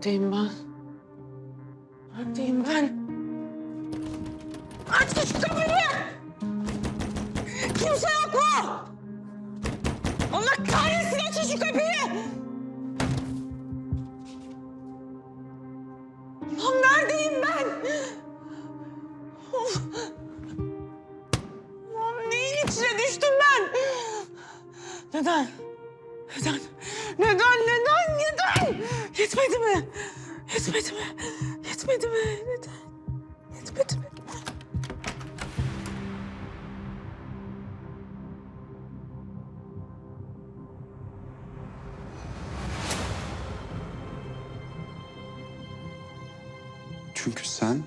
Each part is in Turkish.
Neredeyim ben? Neredeyim ben? Aç şu kapıyı! Kimse yok mu? Allah kahretsin açın şu kapıyı! Lan neredeyim ben? Of! Lan neyin içine düştüm ben? Neden? Neden? Neden? Neden? Yetmedi mi? Yetmedi mi? Yetmedi mi? Neden? Yetmedi mi? Çünkü sen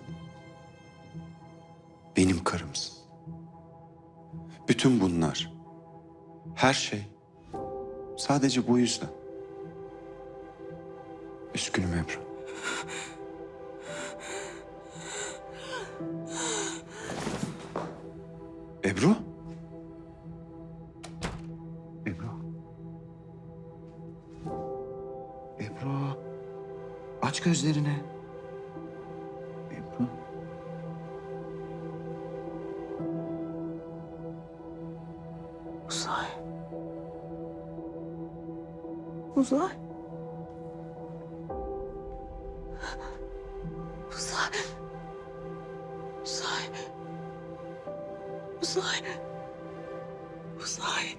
benim karımsın. Bütün bunlar, her şey sadece bu yüzden. Üzgünüm Ebru. Ebru? Ebru? Ebru? Aç gözlerini. Ebru? Uzay. Uzay. Uzay. Uzay. Uzay.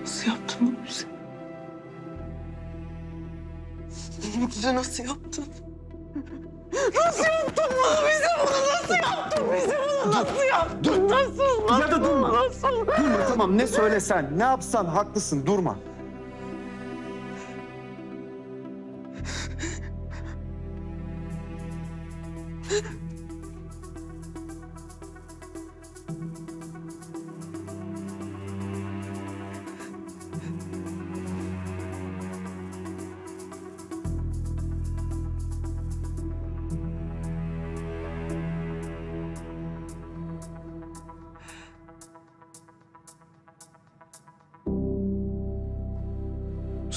Nasıl yaptın bunu bize? Bize nasıl? Nasıl yaptın bunu bize? Bunu nasıl yaptın bize? Bunu nasıl yaptın? Nasıl? Nasıl? Ya da durma. Nasıl? Durma tamam ne söylesen, ne yapsan haklısın durma.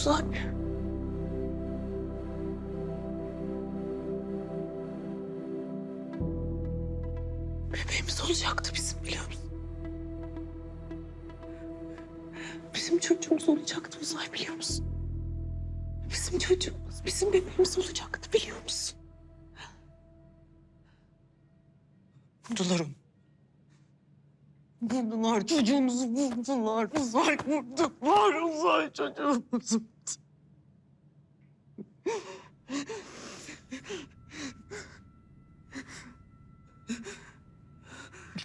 Uzay. Bebeğimiz olacaktı bizim biliyor musun? Bizim çocuğumuz olacaktı Uzay biliyor musun? Bizim çocuğumuz, bizim bebeğimiz olacaktı biliyor musun? Vurdular onu. Vurdular çocuğumuzu vurdular. Uzay vurdular. Uzay çocuğumuzu.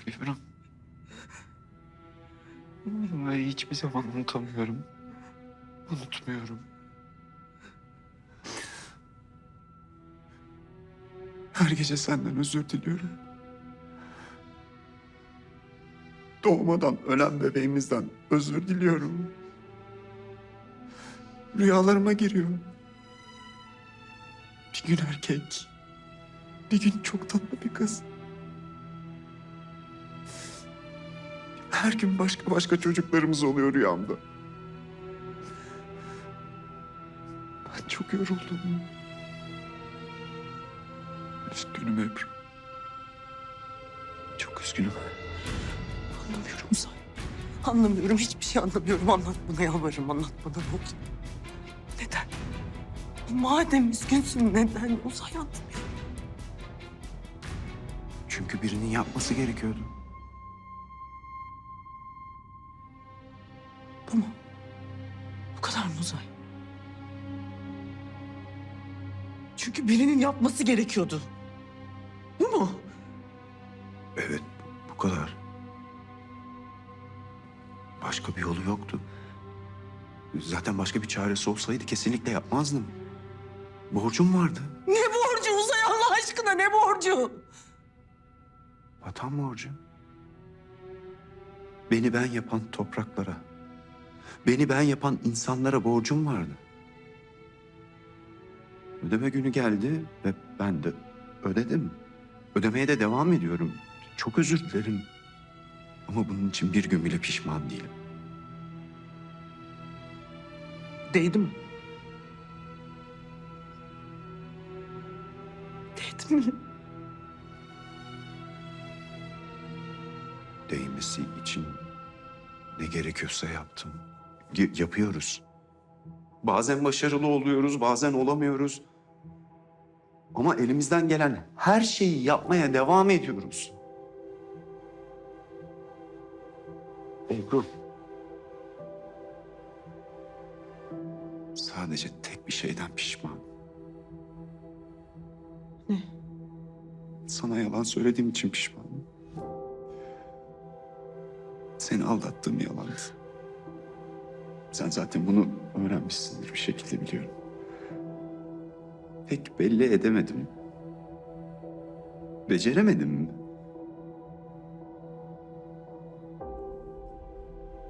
Biliyorum. Ve hiçbir zaman unutamıyorum. Unutmuyorum. Her gece senden özür diliyorum. Doğmadan ölen bebeğimizden özür diliyorum. Rüyalarıma giriyor. Bir gün erkek, bir gün çok tatlı bir kız. Her gün başka başka çocuklarımız oluyor rüyamda. Ben çok yoruldum. Üzgünüm Ebru. Çok üzgünüm. Anlamıyorum Uzay. Anlamıyorum. Hiçbir şey anlamıyorum. Anlat bana yalvarırım. Anlat bana ne oldu? Madem üzgünsün neden? Uzay anlamıyorum. Çünkü birinin yapması gerekiyordu. Bu mu? Bu kadar mı Uzay? Çünkü birinin yapması gerekiyordu. Bu mu? Evet, bu kadar. Başka bir yolu yoktu. Zaten başka bir çaresi olsaydı kesinlikle yapmazdım. Borcum vardı. Ne borcu Uzay Allah aşkına ne borcu? Vatan borcu. Beni ben yapan topraklara, beni ben yapan insanlara borcum vardı. Ödeme günü geldi ve ben de ödedim. Ödemeye de devam ediyorum. Çok özür dilerim. Ama bunun için bir gün bile pişman değilim. Değdi mi? Mi? Değmesi için ne gerekiyorsa yaptım. Y- yapıyoruz. Bazen başarılı oluyoruz, bazen olamıyoruz. Ama elimizden gelen her şeyi yapmaya devam ediyoruz. Ebru. Sadece tek bir şeyden pişman. Ne? Sana yalan söylediğim için pişmanım. Seni aldattığım yalandı. Sen zaten bunu öğrenmişsindir bir şekilde biliyorum. Pek belli edemedim. Beceremedim mi?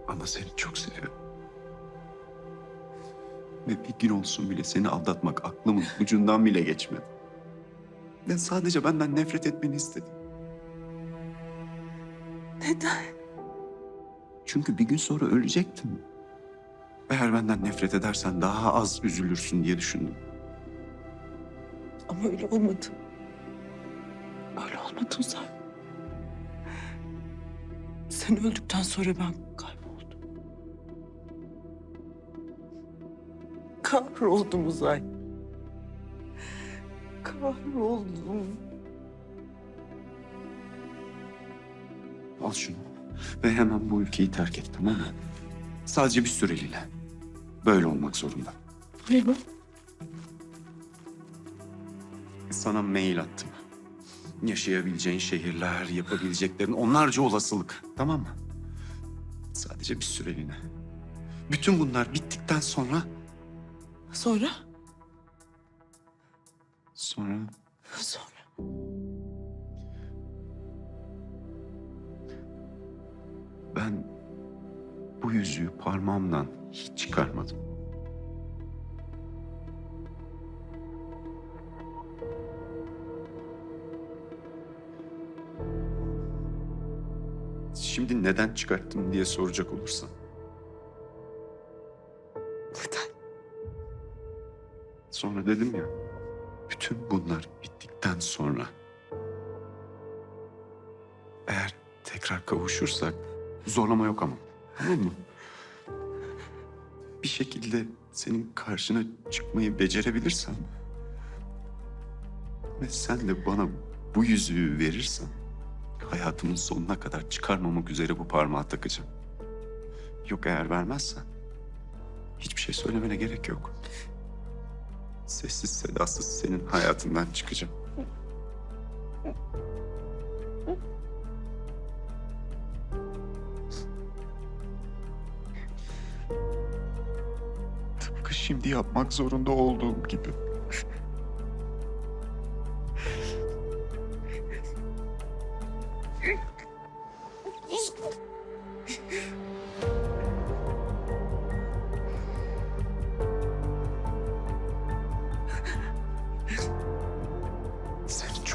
Ama seni çok seviyorum. Ve bir gün olsun bile seni aldatmak aklımın ucundan bile geçmedi. Ben sadece benden nefret etmeni istedim. Neden? Çünkü bir gün sonra ölecektim. Eğer benden nefret edersen daha az üzülürsün diye düşündüm. Ama öyle olmadı. Öyle olmadı Uzay. Sen öldükten sonra ben kayboldum. Kahroldum Uzay. Kahroldum. Al şunu ve hemen bu ülkeyi terk et tamam mı? Sadece bir süreliğine. Böyle olmak zorunda. Ne bu? Sana mail attım. Yaşayabileceğin şehirler, yapabileceklerin onlarca olasılık. Tamam mı? Sadece bir süreliğine. Bütün bunlar bittikten sonra... Sonra? Sonra Sonra. ben bu yüzüğü parmağımdan hiç çıkarmadım. Şimdi neden çıkarttım diye soracak olursan. Neden? Sonra dedim ya, bütün bunlar bittikten sonra eğer tekrar kavuşursak zorlama yok ama. Tamam mı? Bir şekilde senin karşına çıkmayı becerebilirsem ve sen de bana bu yüzüğü verirsen hayatımın sonuna kadar çıkarmamak üzere bu parmağı takacağım. Yok eğer vermezsen hiçbir şey söylemene gerek yok. Sessiz sedasız senin hayatından çıkacağım. Tıpkı şimdi yapmak zorunda olduğum gibi.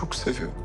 Çok seviyorum.